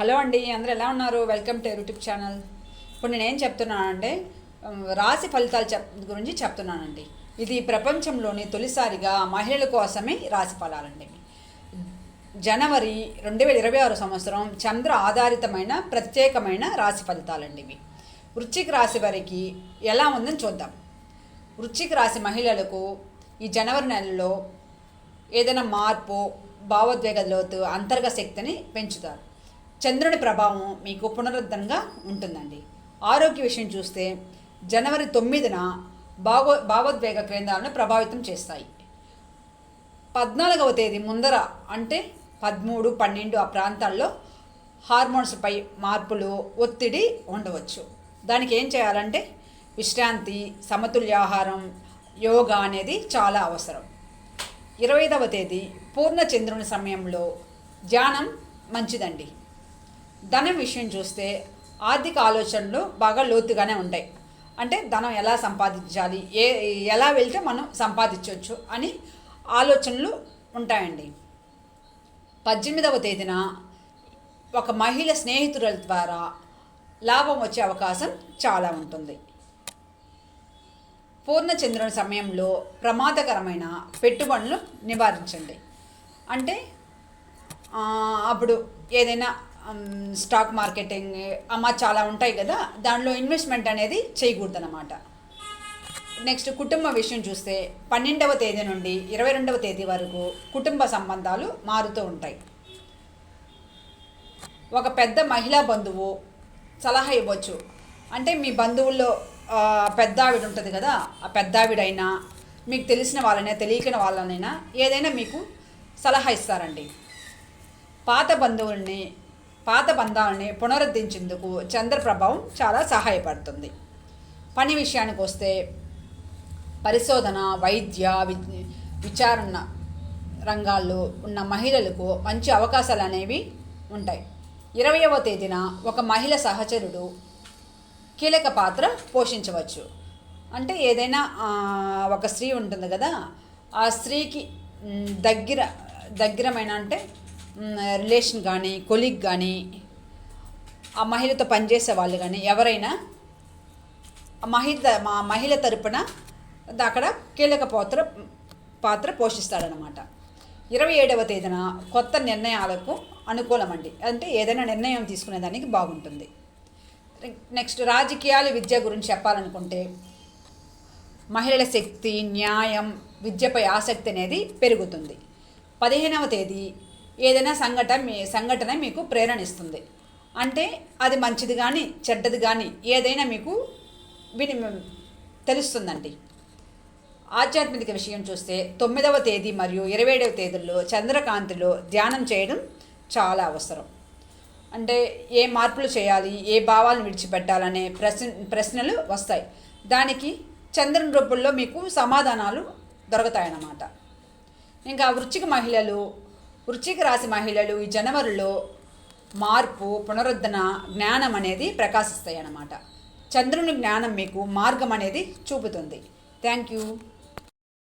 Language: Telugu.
హలో అండి అందరూ ఎలా ఉన్నారు? వెల్కమ్ టు యూట్యూబ్ ఛానల్ ఇప్పుడు నేనేం చెప్తున్నానంటే రాశి ఫలితాలు చెప్ గురించి చెప్తున్నానండి. ఇది ప్రపంచంలోని తొలిసారిగా మహిళల కోసమే రాశి ఫలాలండి. జనవరి రెండు వేల ఇరవై ఆరు సంవత్సరం చంద్ర ఆధారితమైన ప్రత్యేకమైన రాశి ఫలితాలండి ఇవి. వృశ్చిక రాశి వారికి ఎలా ఉందని చూద్దాం. వృశ్చిక రాశి మహిళలకు ఈ జనవరి నెలలో ఏదైనా మార్పు భావోద్వేగ లోతు అంతర్గత శక్తిని పెంచుతారు. చంద్రుని ప్రభావం మీకు పునరుద్ధరణగా ఉంటుందండి. ఆరోగ్య విషయం చూస్తే జనవరి తొమ్మిదిన భావో భావోద్వేగ కేంద్రాలను ప్రభావితం చేస్తాయి. పద్నాలుగవ తేదీ ముందర అంటే పదమూడు పన్నెండు ఆ ప్రాంతాల్లో హార్మోన్స్పై మార్పులు ఒత్తిడి ఉండవచ్చు. దానికి ఏం చేయాలంటే విశ్రాంతి సమతుల్యాహారం యోగా అనేది చాలా అవసరం. ఇరవై ఐదవ తేదీ పూర్ణ చంద్రుని సమయంలో ధ్యానం మంచిదండి. ధనం విషయం చూస్తే ఆర్థిక ఆలోచనలు బాగా లోతుగానే ఉంటాయి. అంటే ధనం ఎలా సంపాదించాలి? ఏ ఎలా వెళ్తే మనం సంపాదించవచ్చు అని ఆలోచనలు ఉంటాయండి. పద్దెనిమిదవ తేదీన ఒక మహిళ స్నేహితుల ద్వారా లాభం వచ్చే అవకాశం చాలా ఉంటుంది. పూర్ణచంద్రుని సమయంలో ప్రమాదకరమైన పెట్టుబడులు నివారించండి. అంటే అప్పుడు ఏదైనా స్టాక్ మార్కెటింగ్ అమ్మ చాలా ఉంటాయి కదా దానిలో ఇన్వెస్ట్మెంట్ అనేది చేయకూడదన్నమాట. నెక్స్ట్ కుటుంబ విషయం చూస్తే పన్నెండవ తేదీ నుండి ఇరవై రెండవ తేదీ వరకు కుటుంబ సంబంధాలు మారుతూ ఉంటాయి. ఒక పెద్ద మహిళా బంధువు సలహా ఇవ్వచ్చు. అంటే మీ బంధువుల్లో పెద్ద ఆవిడ ఉంటుంది కదా ఆ పెద్ద ఆవిడైనా మీకు తెలిసిన వాళ్ళైనా తెలియని వాళ్ళనైనా ఏదైనా మీకు సలహా ఇస్తారండి. పాత బంధువుల్ని పాత బంధాలని పునరుద్ధరించేందుకు చంద్ర ప్రభావం చాలా సహాయపడుతుంది. పని విషయానికి వస్తే పరిశోధన వైద్య వి- విచారణ రంగాల్లో ఉన్న మహిళలకు మంచి అవకాశాలు అనేవి ఉంటాయి. ఇరవయవ తేదీన ఒక మహిళ సహచరుడు కీలక పాత్ర పోషించవచ్చు. అంటే ఏదైనా ఒక స్త్రీ ఉంటుంది కదా ఆ స్త్రీకి దగ్గర దగ్గరమైన అంటే రిలేషన్ కానీ కొలీగ్ కానీ ఆ మహిళతో పనిచేసే వాళ్ళు కానీ ఎవరైనా ఆ మహిళ మా మహిళ తరపున అక్కడ కీలక పాత్ర పాత్ర పోషిస్తాడనమాట ఇరవై ఏడవ తేదీన కొత్త నిర్ణయాలకు అనుకూలమండి అంటే ఏదైనా నిర్ణయం తీసుకునేదానికి బాగుంటుంది. నెక్స్ట్ రాజకీయాలు విద్య గురించి చెప్పాలనుకుంటే మహిళల శక్తి న్యాయం విద్యపై ఆసక్తి అనేది పెరుగుతుంది. పదిహేనవ తేదీ ఏదైనా సంఘటన మీ సంఘటన మీకు ప్రేరణిస్తుంది అంటే అది మంచిది కానీ చెడ్డది కానీ ఏదైనా మీకు విని తెలుస్తుందండి. ఆధ్యాత్మిక విషయం చూస్తే తొమ్మిదవ తేదీ మరియు ఇరవై ఏడవ తేదీల్లో చంద్రకాంతిలో ధ్యానం చేయడం చాలా అవసరం. అంటే ఏ మార్పులు చేయాలి ఏ భావాలను విడిచిపెట్టాలనే ప్రశ్న ప్రశ్నలు వస్తాయి. దానికి చంద్రుని రూపంలో మీకు సమాధానాలు దొరుకుతాయన్నమాట. ఇంకా వృచ్చిక మహిళలు వృశ్చిక రాశి మహిళలు ఈ జనవరిలో మార్పు పునరుద్ధరణ జ్ఞానం అనేది ప్రకాశిస్తాయి అన్నమాట చంద్రుని జ్ఞానం మీకు మార్గం అనేది చూపుతుంది. Thank you